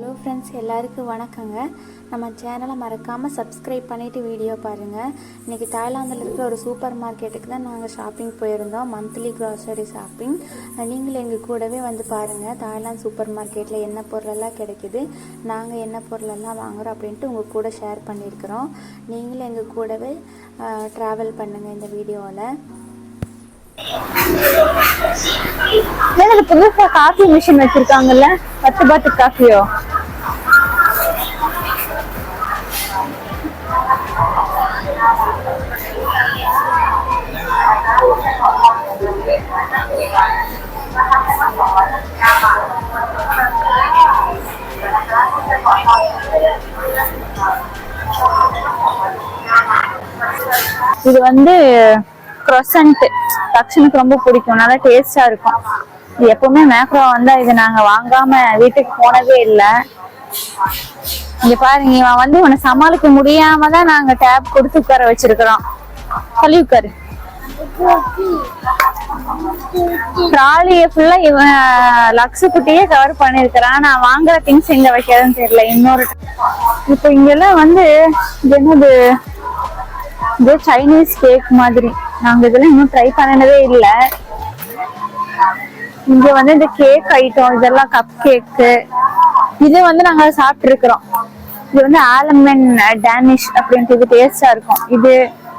Hello friends எல்லாருக்கும் வணக்கங்க. நம்ம சேனலை மறக்காமல் சப்ஸ்கிரைப் பண்ணிவிட்டு வீடியோ பாருங்கள் இன்றைக்கி தாய்லாந்தில் இருக்கிற ஒரு சூப்பர் மார்க்கெட்டுக்கு தான் நாங்கள் ஷாப்பிங் போயிருந்தோம். மந்த்லி க்ராசரி ஷாப்பிங் நீங்களும் எங்கள் கூடவே வந்து பாருங்கள் தாய்லாந்து சூப்பர் மார்க்கெட்டில் என்ன பொருளெல்லாம் கிடைக்குது நாங்கள் என்ன பொருளெல்லாம் வாங்குகிறோம் அப்படின்ட்டு உங்கள் கூட ஷேர் பண்ணியிருக்கிறோம். நீங்களும் எங்கள் கூடவே ட்ராவல் பண்ணுங்கள் இந்த வீடியோவில் புதுசாக காஃபி மிஷின் வச்சுருக்காங்கல்ல? பத்து பாத்து காஃபியோ? இது வந்து க்ரொசன்ட் தக்ஷனுக்கு ரொம்ப பிடிக்கும். நல்லா டேஸ்டா இருக்கும். எப்பவுமே மேக்ரோ வந்தா இது நாங்க வாங்காம வீட்டுக்கு போனதே இல்ல. இங்க பாருங்க இவன் வந்து இவனை சமாளிக்க முடியாம தான் நாங்க டேப் கொடுத்து உட்கார வச்சிருக்கிறோம். சொல்லி உட்காரு. ட்ராலிய ஃபுல்லா இவன் லக்ஸு குட்டியே கவர் பண்ணிருக்கிறான் நான் வாங்குற திங்ஸ் எங்க வைக்கிறதுன்னு தெரியல இன்னொரு இப்போ இங்கெல்லாம் வந்து என்னது? இது சைனீஸ் கேக் மாதிரி. நாங்க இதெல்லாம் இன்னும் ட்ரை பண்ணனதே இல்லை. இங்க வந்து இந்த கேக் ஐட்டம் இதெல்லாம் கப் கேக்கு இது வந்து நாங்க சாப்பிட்டு இருக்கிறோம் இது வந்து ஆலமன் டேனிஷ் அப்படின்ட்டு இது டேஸ்டா இருக்கும். இது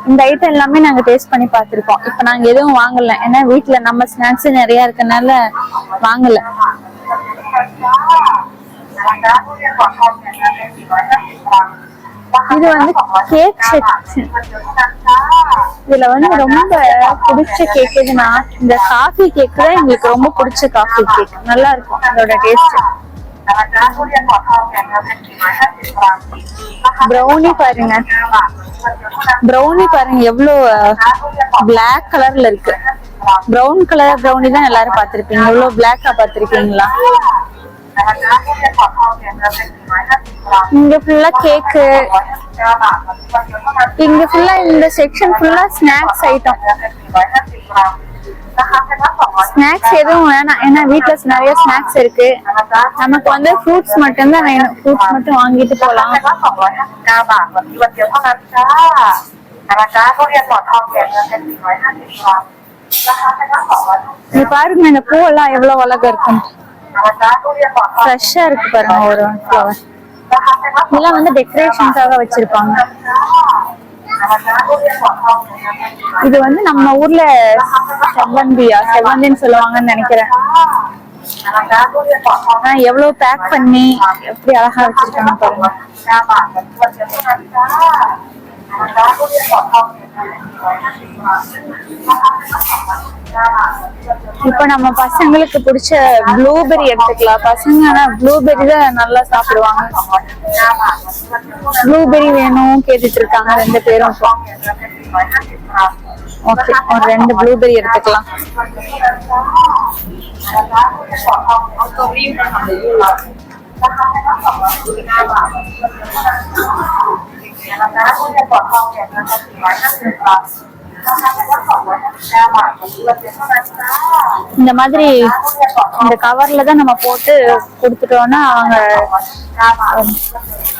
இந்த ஐட்டம் எல்லாமே நாங்க டேஸ்ட் பண்ணி பார்த்திருக்கோம். இப்போ நாங்க எதுவும் வாங்கல. ஏன்னா வீட்டுல நம்ம ஸ்நாக்ஸ் நிறைய இருக்கனால வாங்கல. இது வந்து கேக் செக்ஷன் இதுல வந்து ரொம்ப பிடிச்ச கேக் எதுனா இந்த காஃபி கேக் தான் எங்களுக்கு ரொம்ப பிடிச்ச காஃபி கேக் நல்லா இருக்கும் அதோட டேஸ்ட் ப்ரௌனி பாருங்க. ப்ரௌனி பாருங்க எவ்வளோ பிளாக் கலர்ல இருக்கு. ப்ரௌன் கலர் ப்ரௌனி தான் எல்லாரும் பார்த்திருப்பீங்க. எவ்வளோ பிளாக்கா பார்த்திருக்கீங்களா? இங்க ஃபுல்லா கேக்கு இங்க ஃபுல்லா இந்த செக்ஷன் ஃபுல்லா ஸ்நாக்ஸ் ஐட்டம் ஸ்நாக்ஸ் எதுவும் வேணாம். ஏன்னா வீட்டுல நிறைய ஸ்நாக்ஸ் இருக்கு. நமக்கு வந்து ஃப்ரூட்ஸ் மட்டும் தான் வேணும். ஃப்ரூட்ஸ் மட்டும் வாங்கிட்டு போலாம். நீ பாருங்க இந்த பூவெல்லாம் எவ்வளவு அழகா இருக்கும் ஃப்ரெஷ்ஷா இருக்கு பாருங்க ஒரு ஃப்ளவர் இதெல்லாம் வந்து டெக்கரேஷனுக்காக வச்சிருப்பாங்க. இது வந்து நம்ம ஊர்ல செவ்வந்தியா? செவ்வந்தின்னு சொல்லுவாங்கன்னு நினைக்கிறேன். ஆஹ் எவ்வளவு பேக் பண்ணி எப்படி அழகா வச்சிருக்காங்க பாருங்க. இப்ப நம்ம பசங்களுக்கு பிடிச்ச ப்ளூபெரி எடுத்துக்கலாம். பசங்க ப்ளூபெரி தான் நல்லா சாப்பிடுவாங்க. ப்ளூபெரி வேணும் கேட்டுட்டு இருக்காங்க ரெண்டு பேரும் ஓகே ஒரு ரெண்டு ப்ளூபெரி எடுத்துக்கலாம். รียนหมอนทองแกะเงินเป็น450กรัมราคาเป็นละ229บาทวันนี้วันเดียว இப்ப நம்ம பசங்களுக்கு பிடிச்ச ப்ளூபெரி எடுத்துக்கலாம் பசங்க ஆனா ப்ளூபெரி தான் நல்லா சாப்பிடுவாங்க 229บาทวันนี้วันเดียวเท่านั้น ப்ளூபெரி வேணும் கேட்டுட்டு இருக்காங்க ரெண்டு பேரும் இப்போ แกะเงินเป็น450กรัม ஓகே ஒரு ரெண்டு ப்ளூபெரி எடுத்துக்கலாம் இந்த மாதிரி இந்த கவர்ல தான் நம்ம போட்டு கொடுத்துட்டோம்னா அவங்க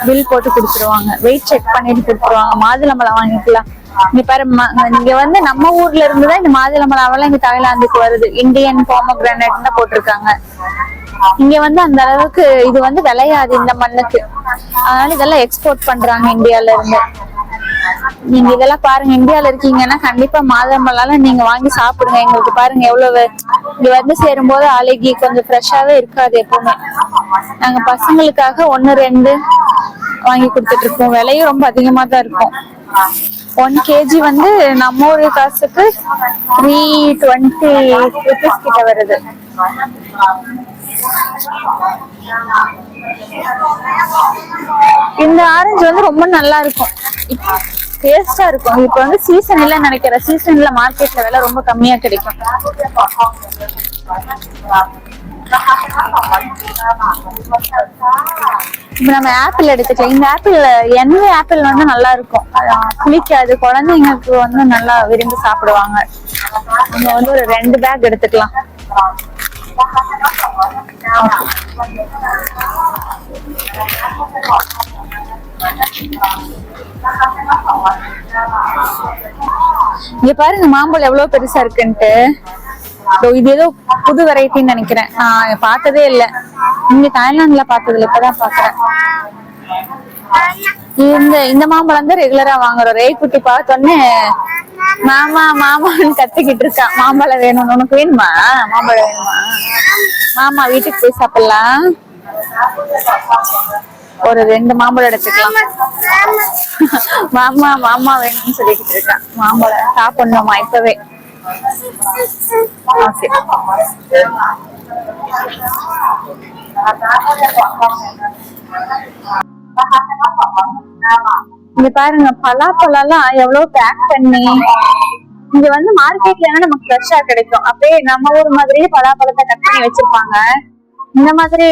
பில் போட்டு கொடுத்துருவாங்க வெயிட் செக் பண்ணிட்டு கொடுத்துருவாங்க மாதுளம்பழம் வாங்கிக்கலாம் இங்க பாரு ம- இங்க வந்து நம்ம ஊர்ல இருந்து தான் இந்த மாதுளம்பழம் இங்க தாய்லாந்துக்கு வருது இந்தியன் போமோகிரானேட் தான் போட்டிருக்காங்க இங்க வந்து அந்த அளவுக்கு இது வந்து விளையாது இந்த மண்ணுக்கு. அதனால இதெல்லாம் எக்ஸ்போர்ட் பண்றாங்க இந்தியால இருந்து. நீங்க இதெல்லாம் பாருங்க இந்தியால இருக்கீங்கன்னா கண்டிப்பா மாதம்பழம் நீங்க வாங்கி சாப்பிடுங்க. எங்களுக்கு பாருங்க எவ்வளவு இங்க வந்து சேரும் போது அழகி கொஞ்சம் ஃப்ரெஷ்ஷாவே இருக்காது எப்பவுமே. நாங்க பசங்களுக்காக ஒன்னு ரெண்டு வாங்கி கொடுத்துட்டு இருக்கோம். விலையும் ரொம்ப அதிகமா தான் இருக்கும். ஒன் கேஜி வந்து நம்ம ஊர் காசுக்கு த்ரீ டுவெண்ட்டி ருபீஸ் கிட்ட வருது. இந்த ஆரஞ்சு வந்து ரொம்ப நல்லா இருக்கும். டேஸ்டா இருக்கும். இப்போ வந்து சீசன் இல்ல நினைக்கிறேன். சீசன்ல மார்க்கெட்ல விலை ரொம்ப கம்மியா கிடைக்கும். இப்ப நம்ம ஆப்பிள் எடுத்துக்கலாம். இந்த ஆப்பிள் எண்ணெய் ஆப்பிள் வந்து நல்லா இருக்கும். அஹ் புளிக்காது. குழந்தைங்களுக்கு வந்து நல்லா விரும்பி சாப்பிடுவாங்க. நம்ம வந்து ஒரு ரெண்டு பேக் எடுத்துக்கலாம். இங்க பாருங்க மாம்பழம் எவ்வளவு பெருசா இருக்குன்ட்டு. இது ஏதோ புது வெரைட்டின்னு நினைக்கிறேன். நான் பார்த்ததே இல்ல. இங்க தாய்லாந்துல பார்த்ததுல இப்பதான் பாக்குறேன் இந்த இந்த மாம்பழம் தான் ரெகுலரா வாங்குறோம். ரேய் குட்டி பார்த்தோன்னே மாமா மாமான்னு கத்திக்கிட்டு இருக்கான் மாம்பழம் வேணும்னு உனக்கு வேணுமா? மாம்பழம் வேணுமா? மாமா வீட்டுக்கு போய் சாப்பிடலாம். ஒரு ரெண்டு மாம்பழம் எடுத்துக்கலாம். மாமா மாமா வேணும்னு சொல்லிக்கிட்டு இருக்கான் மாம்பழம் சாப்பிடணுமா இப்பவே? ஓகே இங்க பாருங்க பலாப்பழம் எல்லாம் எவ்வளவு பேக் பண்ணி இங்க வந்து மார்க்கெட்ல நமக்கு ஃப்ரெஷ்ஷா கிடைக்கும். அப்படியே நம்ம ஊர் மாதிரியே பலாப்பழத்தை கட் பண்ணி வச்சிருப்பாங்க. இந்த மாதிரி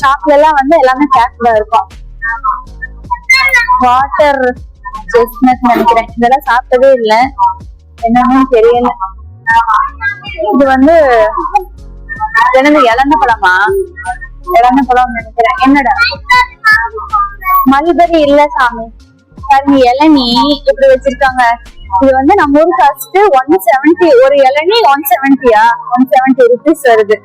ஷாப்ல எல்லாம் வந்து எல்லாமே பேக்ல இருக்கும். வாட்டர் செஸ்னட் நினைக்கிறேன். இதெல்லாம் சாப்பிட்டதே இல்ல. என்னன்னு தெரியல. இது வந்து என்னது இளந்த பழமா? இளந்த பழம் நினைக்கிறேன். என்னடா? மல்பரி இல்ல சாமி. பாருங்க இளநீ இப்படி வச்சிருக்காங்க? இது வந்து நம்ம ஊர் காஸ்ட் ஒன் செவன்டி ஒரு இளநீ ஒன் செவன்டியா ஒன் செவன்டி ருபீஸ் வருது.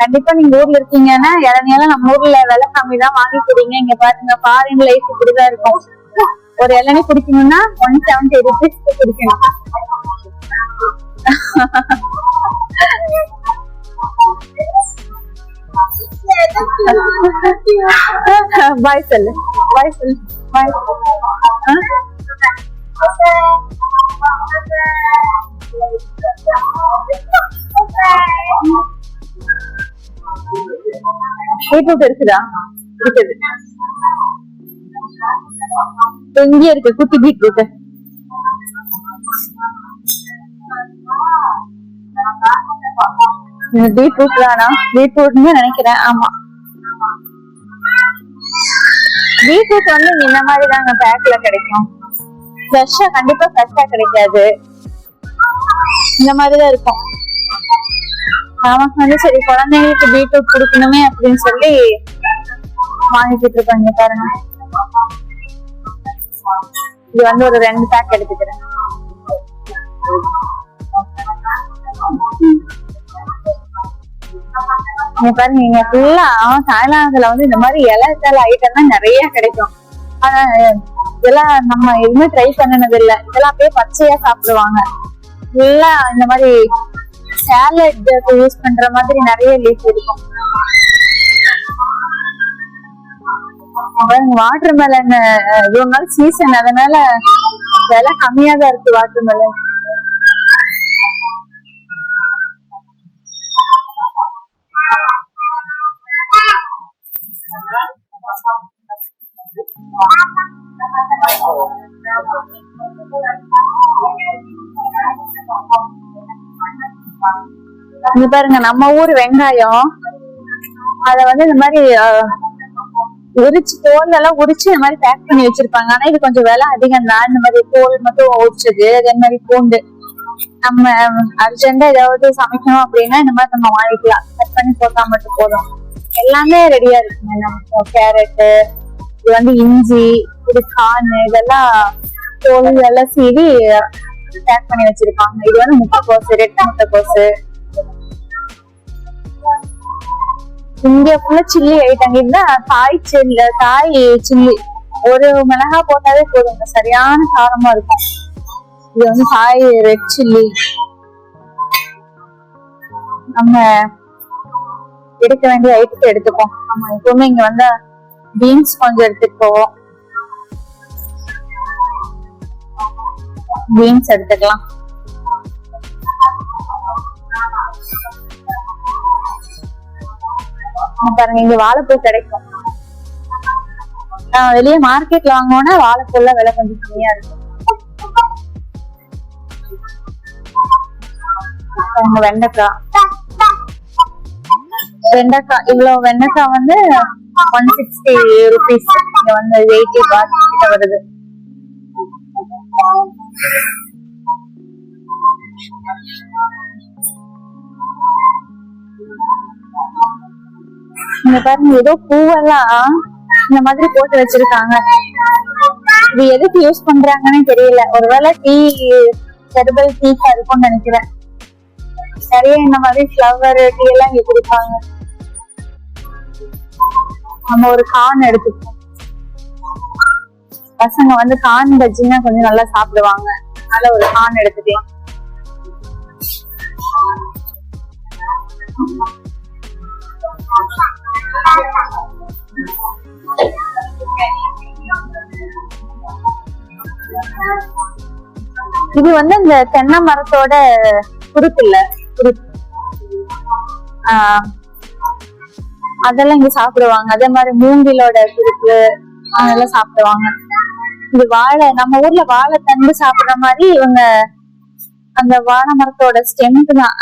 கண்டிப்பா நீங்க ஊர்ல இருக்கீங்கன்னா இளநியெல்லாம் நம்ம ஊர்ல விலை கம்மி தான் வாங்கி குடிங்க இங்க பாருங்க ஃபாரின் லைஃப் இப்படிதான் இருக்கும். ஒரு இளநீ குடிக்கணும்னா ஒன் செவன்டி ருபீஸ் குடிக்கணும். பாய் சொல்லு பாய் சொல்லு பாய் பீட்ரூட் இருக்குதா இருக்குது எங்கே இருக்கு குட்டி பீட்ரூட் பீட்ரூட் தானா? பீட்ரூட்னு நினைக்கிறேன். ஆமா. பீட்ரூட் வந்து இந்த மாதிரி தாங்க பேக்ல கிடைக்கும். ஃப்ரெஷ்ஷா கண்டிப்பா ஃப்ரெஷ்ஷா கிடைக்காது. இந்த மாதிரிதான் இருக்கும். நமக்கு வந்து சரி குழந்தைங்களுக்கு பீட்ரூட் கொடுக்கணுமே அப்படின்னு சொல்லி வாங்கிட்டு இருக்காங்க பாருங்க. இது வந்து ஒரு ரெண்டு பேக் எடுத்துக்கிறேன். அவங்க பாருங்க இங்க ஃபுல்லா தாய்லாந்துல வந்து இந்த மாதிரி இலத்தல ஐட்டம் தான் நிறைய கிடைக்கும். ஆனா இதெல்லாம் நம்ம எதுவுமே ட்ரை பண்ணினது இல்ல இதெல்லாம் அப்படியே பச்சையா சாப்பிடுவாங்க. ஃபுல்லா இந்த மாதிரி சாலட் யூஸ் பண்ற மாதிரி நிறைய லீஃப் இருக்கும். வாட்டர் மெலன் இவ்வளவு நாள் சீசன் அதனால விலை கம்மியா தான் இருக்கு வாட்டர் மெலன் இங்க பாருங்க நம்ம ஊர் வெங்காயம் அத வந்து இந்த மாதிரி உரிச்சு தோல் எல்லாம் உரிச்சு இந்த மாதிரி பேக் பண்ணி வச்சிருப்பாங்க. ஆனா இது கொஞ்சம் விலை அதிகம் தான். இந்த மாதிரி தோல் மட்டும் உரிச்சது அதே மாதிரி பூண்டு. நம்ம அர்ஜென்டா ஏதாவது சமைக்கணும் அப்படின்னா இந்த மாதிரி நம்ம வாங்கிக்கலாம். கட் பண்ணி போட்டா மட்டும் போதும். எல்லாமே ரெடியா இருக்குங்க. நம்ம கேரட்டு இது வந்து இஞ்சி இது கான் இதெல்லாம் தோல் எல்லாம் சீவி பேக் பண்ணி வச்சிருப்பாங்க. இது வந்து முட்டைக்கோசு ரெட் முட்டைக்கோசு. இங்க ஃபுல்லா சில்லி ஐட்டம் இந்த தாய் சில்லி தாய் சில்லி ஒரு மிளகா போட்டாலே போதும். சரியான காரமா இருக்கும். இது வந்து தாய் ரெட் சில்லி நம்ம எடுக்க வேண்டிய ஐட்டத்தை எடுத்துப்போம். நம்ம எப்பவுமே இங்க வந்தா பீன்ஸ் கொஞ்சம் எடுத்துட்டு பீன்ஸ் எடுத்துக்கலாம். பாருங்க இங்க வாழைப்பூ கிடைக்கும். நான் வெளியே மார்க்கெட்ல வாங்குவோம்னா வாழைப்பூல விலை கொஞ்சம் கம்மியா இருக்கும். வெண்டைக்காய். வெண்டைக்காய் இவ்வளவு வெண்டைக்காய் வந்து ஒன் சிக்ஸ்டி ருபீஸ் இங்க வந்து எயிட்டி பாத் கிட்ட வருது. இங்க பாருங்க ஏதோ பூவெல்லாம் இந்த மாதிரி போட்டு வச்சிருக்காங்க. இது எதுக்கு யூஸ் பண்றாங்கன்னு தெரியல. ஒருவேளை டீ ஹெர்பல் டீக்கா இருக்கும்னு நினைக்கிறேன். நிறைய இந்த மாதிரி ஃப்ளவர் டீ எல்லாம் இங்க குடிப்பாங்க. நம்ம ஒரு கான் எடுத்துப்போம். பசங்க வந்து கான் பஜ்ஜினா கொஞ்சம் நல்லா சாப்பிடுவாங்க. அதனால ஒரு கான் எடுத்துக்கலாம். இது வந்து இந்த தென்னை மரத்தோட குருத்து இல்ல குருத்து ஆஹ் அதெல்லாம் இங்க சாப்பிடுவாங்க. அதே மாதிரி மூங்கிலோட குருத்து அதெல்லாம் சாப்பிடுவாங்க. இது வாழை நம்ம ஊர்ல வாழை தண்டு சாப்பிடுற மாதிரி இவங்க அந்த வாழை மரத்தோட ஸ்டெம்ப் தான்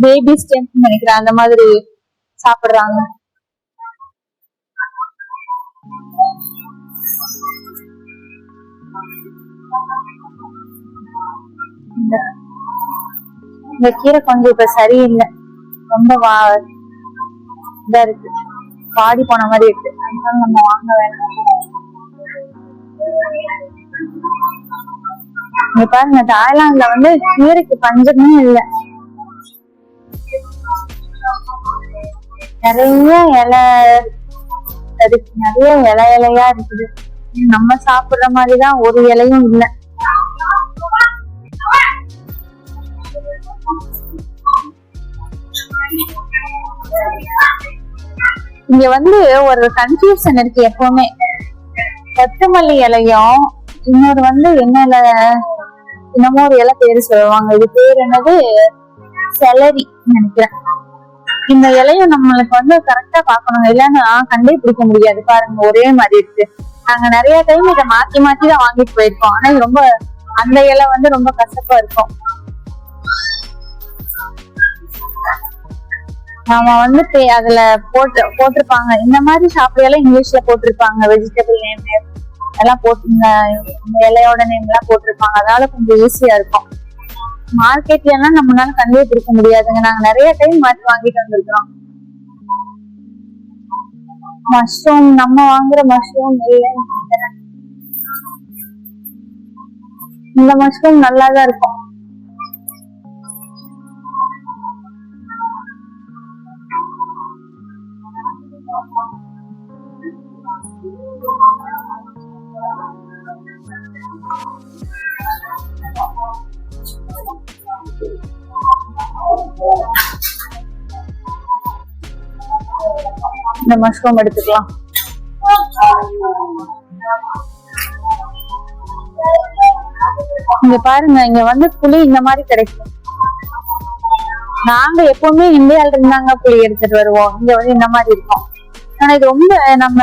பேபி ஸ்டெம்ப் நினைக்கிறேன். அந்த மாதிரி சாப்பிடுறாங்க. இந்த- இந்த கீரை கொஞ்சம் இப்ப சரியில்லை. ரொம்ப வா இதா இருக்கு. பாடி போன மாதிரி இருக்கு. அதனால நம்ம வாங்க வேணாம். இங்க பாருங்க தாய்லாந்துல வந்து கீரைக்கு பஞ்சமே இல்ல. நிறைய இலை இருக்கு. நிறைய இலை இலையா இருக்குது. நம்ம சாப்பிடுற மாதிரிதான் ஒரு இலையும் இல்ல. இங்க வந்து ஒரு கன்ஃபியூஷன் இருக்கு எப்பவுமே. கொத்தமல்லி இலையும் இன்னொரு வந்து என்ன இலை? என்னமோ ஒரு இலை பேரு சொல்லுவாங்க. இது பேர் என்னது? செலரி நினைக்கிறேன். இந்த இலையும் நம்மளுக்கு வந்து கரெக்டா பாக்கணும் இல்லைன்னா கண்டே பிடிக்க முடியாது. பாருங்க ஒரே மாதிரி இருக்கு. நாங்க நிறைய டைம் இதை மாத்தி மாத்தி தான் வாங்கிட்டு போயிருக்கோம். ஆனா இது ரொம்ப அந்த இலை வந்து ரொம்ப கசப்பா இருக்கும். நாம வந்து அதுல போட்டு போட்டிருப்பாங்க. இந்த மாதிரி சாப்பிடையெல்லாம் இங்கிலீஷ்ல போட்டிருப்பாங்க. வெஜிடபிள் நேம் எல்லாம் போட்டு இந்த இந்த இலையோட நேம் எல்லாம் போட்டிருப்பாங்க. அதனால கொஞ்சம் ஈஸியா இருக்கும். மார்க்கெட்ல எல்லாம் நம்மளால கண்டே பிடிக்க முடியாதுங்க. நாங்க நிறைய டைம் மாத்தி வாங்கிட்டு வந்திருக்கிறோம். மஷ்ரூம் நம்ம வாங்குற மஷ்ரூம் இல்லைன்னு நினைக்கிறேன். இந்த மஷ்ரூம் நல்லாதான் இருக்கும். மஷ்ரூம் எடுத்துக்கலாம். இங்க பாருங்க இங்க வந்து புளி இந்த மாதிரி கிடைக்கும். நாங்க எப்பவுமே இந்தியால இருந்தாங்க புளி எடுத்துட்டு வருவோம். இங்க வந்து இந்த மாதிரி இருக்கும். ஆனா இது ரொம்ப நம்ம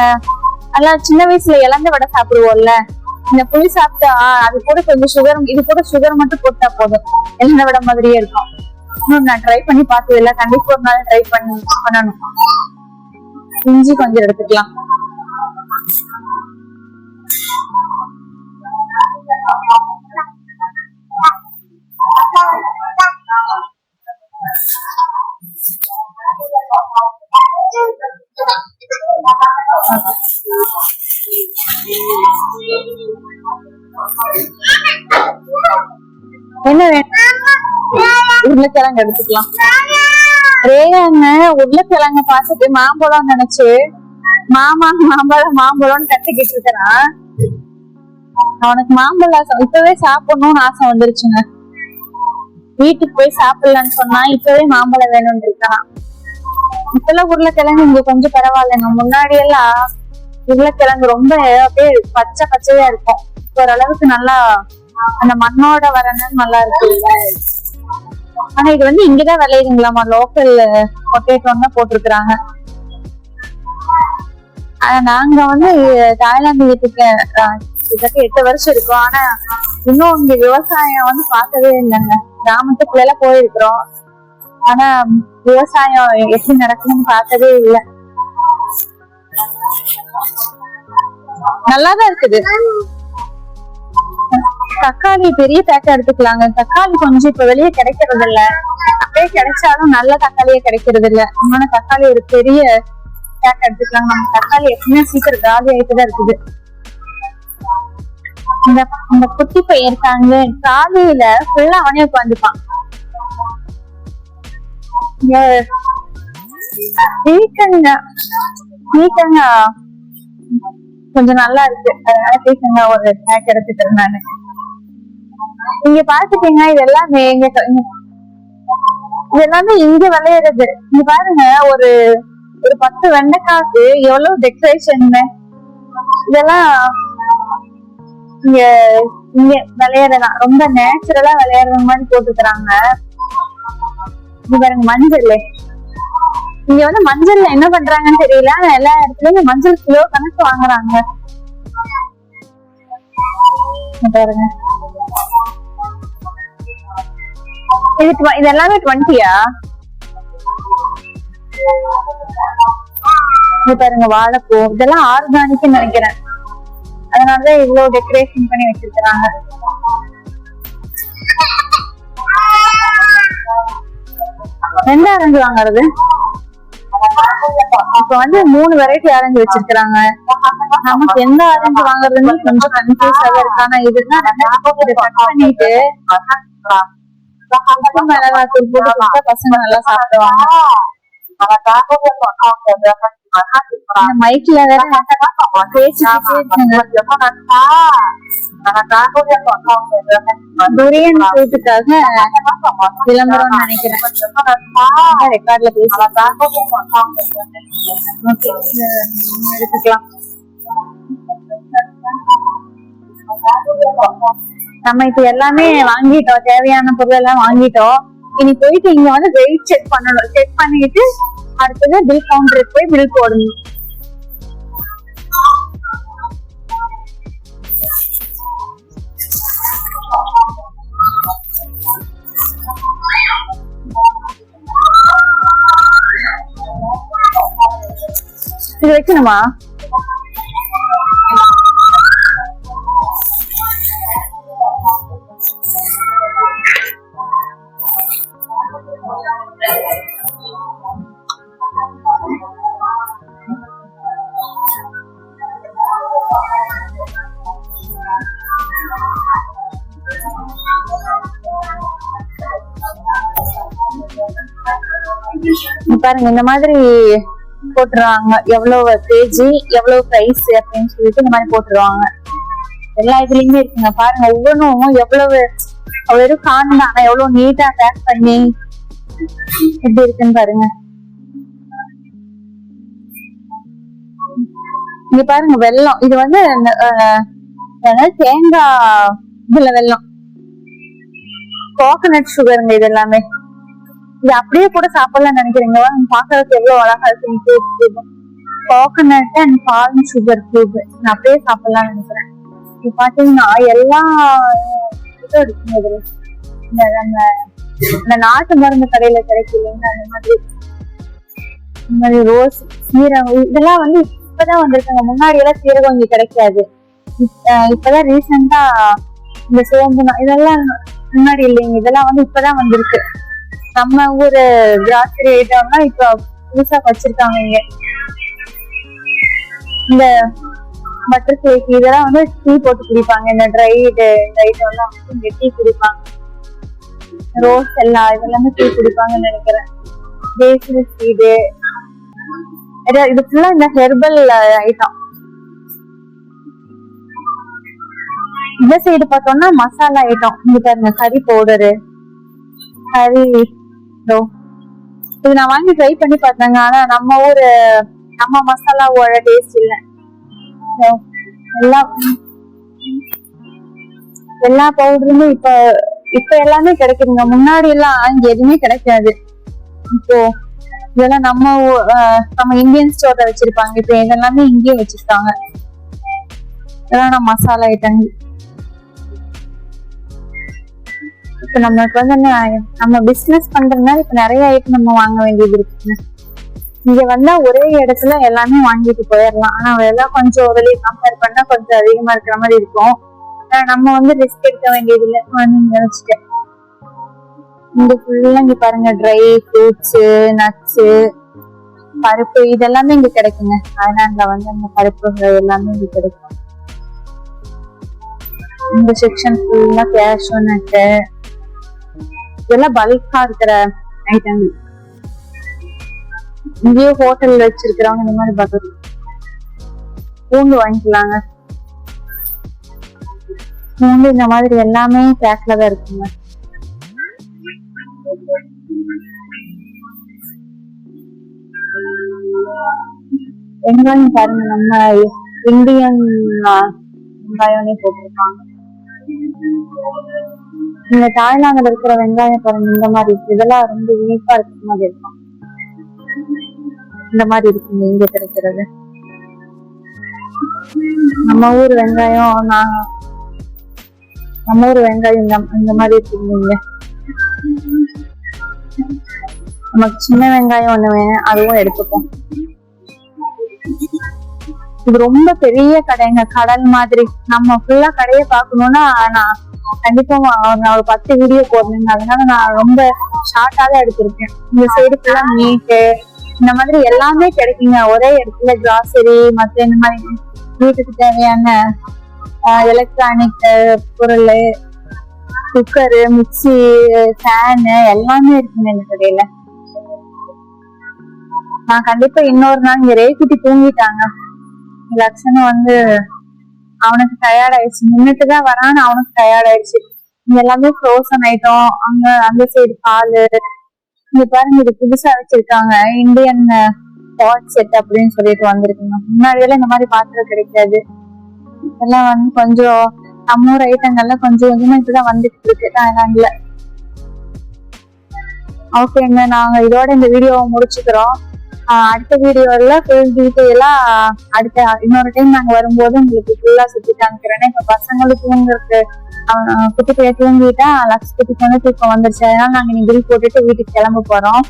எல்லாம் சின்ன வயசுல இழந்த வடை சாப்பிடுவோம்ல. இந்த புளி சாப்பிட்டா அது கூட கொஞ்சம் சுகர் இது கூட சுகர் மட்டும் போட்டா போதும். இழந்த வடை மாதிரியே இருக்கும். இன்னும் நான் ட்ரை பண்ணி பார்த்தது இல்ல கண்டிப்பா ஒரு நாள் ட்ரை பண்ணி பண்ணணும். இஞ்சி கொஞ்சம் எடுத்துக்கலாம். என்ன வேணும்? உருளைக்கிழங்கு எடுத்துக்கலாம். ரேகாங்க உருளைக்கிழங்கு பாசத்து மாம்பழம் நினைச்சு மாமா மாம்பழம் மாம்பழம்னு கத்திக்கிட்டு இருக்கிறான் அவனுக்கு மாம்பழம் இப்பவே சாப்பிடணும்னு ஆசை வந்துருச்சுங்க. வீட்டுக்கு போய் சாப்பிடலாம்னு சொன்னா இப்பவே மாம்பழம் வேணும்னு இருக்கான் இப்பெல்லாம் உருளைக்கிழங்கு இங்க கொஞ்சம் பரவாயில்லைங்க. முன்னாடி எல்லாம் உருளைக்கிழங்கு ரொம்ப அப்படியே பச்சை பச்சையா இருக்கும். ஓரளவுக்கு நல்லா அந்த மண்ணோட வரணும் நல்லா இருக்கு ஆனா இது வந்து இங்கதான் விளையுதுங்களாமா? லோக்கல் பொட்டேட்டோன்னு தான் போட்டிருக்கிறாங்க. ஆனா நாங்க வந்து தாய்லாந்து வீட்டுக்கு கிட்டத்தட்ட எட்டு வருஷம் இருக்கும். ஆனா இன்னும் இங்க விவசாயம் வந்து பார்த்ததே இல்லைங்க. கிராமத்துக்குள்ள எல்லாம் போயிருக்கிறோம். ஆனா விவசாயம் எப்படி நடக்கணும்னு பார்த்ததே இல்லை. நல்லாதான் இருக்குது. தக்காளி பெரிய பேக்கா எடுத்துக்கலாங்க. தக்காளி கொஞ்சம் இப்ப வெளியே கிடைக்கிறது இல்ல அப்படியே கிடைச்சாலும் நல்ல தக்காளியே கிடைக்கிறது இல்ல அதனால தக்காளி ஒரு பெரிய பேக்கா எடுத்துக்கலாம். நம்ம தக்காளி எப்பவுமே சீக்கிரம் காலி ஆயிட்டு இருக்குது. இந்த இந்த குட்டி பையன் இருக்காங்க. காலையில ஃபுல்லா அவனே உட்காந்துப்பான் கொஞ்சம் நல்லா இருக்கு. அதனால பீக்கங்க ஒரு பேக் எடுத்துக்கிறேன் நானு. இங்க பாத்துட்டீங்க இது எல்லாமே எங்க இங்க- இது எல்லாமே இங்க விளையிறது. இங்க பாருங்க ஒரு ஒரு பத்து வெண்டைக்காக்கு எவ்வளவு டெக்கரேஷன் இதெல்லாம் இங்க இங்க விளையாடலாம் ரொம்ப நேச்சுரலா விளையாடுற மாதிரி போட்டுக்கிறாங்க. பாருங்க மஞ்சள். இங்க வந்து மஞ்சள்ல என்ன பண்றாங்கன்னு தெரியல. ஆனா எல்லா இடத்துலயும் மஞ்சள் கிலோ கணக்கு வாங்குறாங்க. பாருங்க. இது இது எல்லாமே டுவெண்ட்டியா இது பாருங்க வாழைப்பூ. இதெல்லாம் ஆர்கானிக்னு நினைக்கிறேன். அதனாலதான் இவ்வளவு டெக்கரேஷன் பண்ணி வச்சிருக்காங்க எந்த ஆரஞ்சு வாங்குறது? இப்ப வந்து மூணு வெரைட்டி ஆரஞ்சு வச்சிருக்காங்க நமக்கு எந்த ஆரஞ்சு வாங்குறதுன்னு கொஞ்சம் கன்ஃபியூஸ் ஆக ஆனா இதுதான் கட் பண்ணிட்டு உப்பு மிளகாத்தூள் போட்டு கொடுத்தா பசங்க நல்லா சாப்பிடுவாங்க. மைக்ல வேற துரியன் ஃப்ரூட்டுக்காக விளம்பரம் நினைக்கிறேன். ரெக்கார்ட்ல பேசலாம் எடுத்துக்கலாம். நம்ம இப்ப எல்லாமே வாங்கிட்டோம் தேவையான பொருள் எல்லாம் வாங்கிட்டோம். இனி போயிட்டு இங்க வந்து வெயிட் செக் பண்ணணும். செக் பண்ணிட்டு அடுத்தது பில் கவுண்டருக்கு போய் பில் போடணும். இது வைக்கணுமா பாருங்க இந்த மாதிரி போட்டுருவாங்க. எவ்வளவு கேஜி எவ்வளவு பிரைஸ் அப்படின்னு சொல்லிட்டு இந்த மாதிரி போட்டுருவாங்க. எல்லா இதுலயுமே இருக்குங்க. பாருங்க ஒவ்வொன்றும் எவ்வளவு வெறும் காணும் ஆனா எவ்வளவு நீட்டா பேக் பண்ணி எப்படி இருக்குன்னு பாருங்க. இங்க பாருங்க வெல்லம். இது வந்து தேங்காய் இதுல வெல்லம். கோகனட் சுகருங்க இது எல்லாமே. இது அப்படியே கூட சாப்பிடலாம் நினைக்கிறீங்க பாக்குறதுக்கு எவ்வளவு அழகா இருக்கு. கோகனட் அண்ட் பால் சுகர் கியூப் நான் அப்படியே சாப்பிடலாம் நினைக்கிறேன். இது பாத்தீங்கன்னா எல்லா இதுவும் இருக்குங்க இதுல. இந்த நம்ம இந்த நாட்டு மருந்து கடையில கிடைக்கும் அந்த மாதிரி. இந்த மாதிரி ரோஸ் சீரகம் இதெல்லாம் வந்து இப்பதான் வந்திருக்காங்க. முன்னாடி எல்லாம் சீரகம் இங்க கிடைக்காது. இப்பதான் ரீசெண்டா இந்த சோம்பு இதெல்லாம் முன்னாடி இல்லைங்க. இதெல்லாம் வந்து இப்பதான் வந்திருக்கு. நம்ம ஊரு திராட்சை ஐட்டம்லாம் இப்ப புதுசா வச்சிருக்காங்க இங்க. இந்த பட்டர் கேக் இதெல்லாம் வந்து டீ போட்டு குடிப்பாங்க. இந்த ட்ரை இந்த ஐட்டம்லாம் வந்து இங்க டீ குடிப்பாங்க. ரோஸ் எல்லாம் இதெல்லாமே டீ குடிப்பாங்கன்னு நினைக்கிறேன். பேசில் சீடு இது ஃபுல்லா இந்த ஹெர்பல் ஐட்டம் இந்த சைடு பார்த்தோம்னா மசாலா ஐட்டம் இங்க பாருங்க கறி பவுடரு கறி ப்ரோ இது நான் வாங்கி ட்ரை பண்ணி பார்த்தேங்க. ஆனா நம்ம ஊரு நம்ம மசாலாவோட டேஸ்ட் இல்ல. எல்லா எல்லா பவுடருமே இப்ப இப்ப எல்லாமே கிடைக்குதுங்க. முன்னாடி எல்லாம் இங்க எதுவுமே கிடைக்காது. இப்போ இதெல்லாம் நம்ம அஹ் நம்ம இந்தியன் ஸ்டோர்ல வச்சிருப்பாங்க. இப்ப இதெல்லாமே இங்கேயே வச்சிருக்காங்க. இதெல்லாம் நம்ம மசாலா ஐட்டங்கள் இப்ப நம்மளுக்கு வந்து என்ன, நம்ம பிசினஸ் பண்றதுனால இப்ப நிறைய ஐட்டம் நம்ம வாங்க வேண்டியது இருக்கு இங்க வந்தா ஒரே இடத்துல எல்லாமே வாங்கிட்டு போயிடலாம். ஆனா எல்லாம் கொஞ்சம் வெளியே கம்பேர் பண்ணா கொஞ்சம் அதிகமா இருக்கிற மாதிரி இருக்கும். ஆனா நம்ம வந்து ரிஸ்க் எடுக்க வேண்டியது இல்லை. வந்து இங்க ஃபுல்லா இங்க பாருங்க ட்ரை ஃப்ரூட்ஸ் நட்ஸ் பருப்பு இதெல்லாமே இங்க கிடைக்குங்க. தாய்லாந்துல வந்து அந்த பருப்புகள் எல்லாமே இங்க கிடைக்கும். இந்த செக்ஷன் ஃபுல்லா கேஷ் நட்டு இதெல்லாம் பல்கா இருக்கிற ஐட்டம் இங்கேயே ஹோட்டல் வச்சிருக்கிறவங்க இந்த மாதிரி பட்டர் பூண்டு வாங்கிக்கலாங்க. பூண்டு இந்த மாதிரி எல்லாமே பேக்ல தான் இருக்குங்க. வெங்காயம் பாருங்க நம்ம இந்தியன் வெங்காயம்னே போட்டிருக்காங்க. இந்த தாய்லாந்துல இருக்கிற வெங்காயம் பழம் இந்த மாதிரி இருக்கு. இதெல்லாம் ரொம்ப இனிப்பா இருக்கிற மாதிரி இருக்கும். இந்த மாதிரி இருக்குங்க இங்க கிடைக்கிறது. நம்ம ஊர் வெங்காயம் நான் நம்ம ஊர் வெங்காயம் இந்த இந்த மாதிரி இருக்குங்க நமக்கு சின்ன வெங்காயம் ஒண்ணு வேணும் அதுவும் எடுத்துப்போம். இது ரொம்ப பெரிய கடைங்க கடல் மாதிரி. நம்ம ஃபுல்லா கடையை பார்க்கணும்னா நான் கண்டிப்பா நான் ஒரு பத்து வீடியோ போடணும் அதனால நான் ரொம்ப ஷார்ட்டா தான் எடுத்திருக்கேன். இந்த சைடு ஃபுல்லா மீட்டு இந்த மாதிரி எல்லாமே கிடைக்குங்க. ஒரே இடத்துல கிராசரி மத்த இந்த மாதிரி வீட்டுக்கு தேவையான எலக்ட்ரானிக் பொருள் குக்கரு மிக்சி ஃபேனு எல்லாமே இருக்குங்க இந்த கடையில. நான் கண்டிப்பா இன்னொரு நாள் இங்க ரேக்குட்டி தூங்கிட்டாங்க. லட்சணம் வந்து அவனுக்கு டயர்ட் ஆயிடுச்சு. நின்னுட்டு தான் வரான்னு அவனுக்கு டயர்ட் ஆயிடுச்சு. இங்க எல்லாமே ஃப்ரோசன் ஐட்டம் அங்க அந்த சைடு பால். இங்க பாருங்க இது புதுசா வச்சிருக்காங்க. இந்தியன் பாட் செட் அப்படின்னு சொல்லிட்டு வந்திருக்குங்க. முன்னாடியெல்லாம் இந்த மாதிரி பாத்திரம் கிடைக்காது. இதெல்லாம் வந்து கொஞ்சம் நம்ம ஊர் ஐட்டங்கள்லாம் கொஞ்சம் கொஞ்சமா இப்பதான் வந்துட்டு இருக்கு. தாய்லாந்துல ஓகேங்க நாங்க இதோட இந்த வீடியோவை முடிச்சுக்கிறோம். அடுத்த வீடியோல ஃபுல் டீட்டெயிலா அடுத்த இன்னொரு டைம் நாங்க வரும்போது உங்களுக்கு ஃபுல்லா சுத்தி காமிக்கிறேன்னா இப்ப பசங்களுக்கு தூங்குறதுக்கு குட்டி பிள்ளைய தூங்கிட்டா லக்ஸ் குட்டிக்கு வந்து தூக்கம் வந்துருச்சு. அதனால நாங்க இன்னைக்கு பில் போட்டுட்டு வீட்டுக்கு கிளம்ப போறோம்.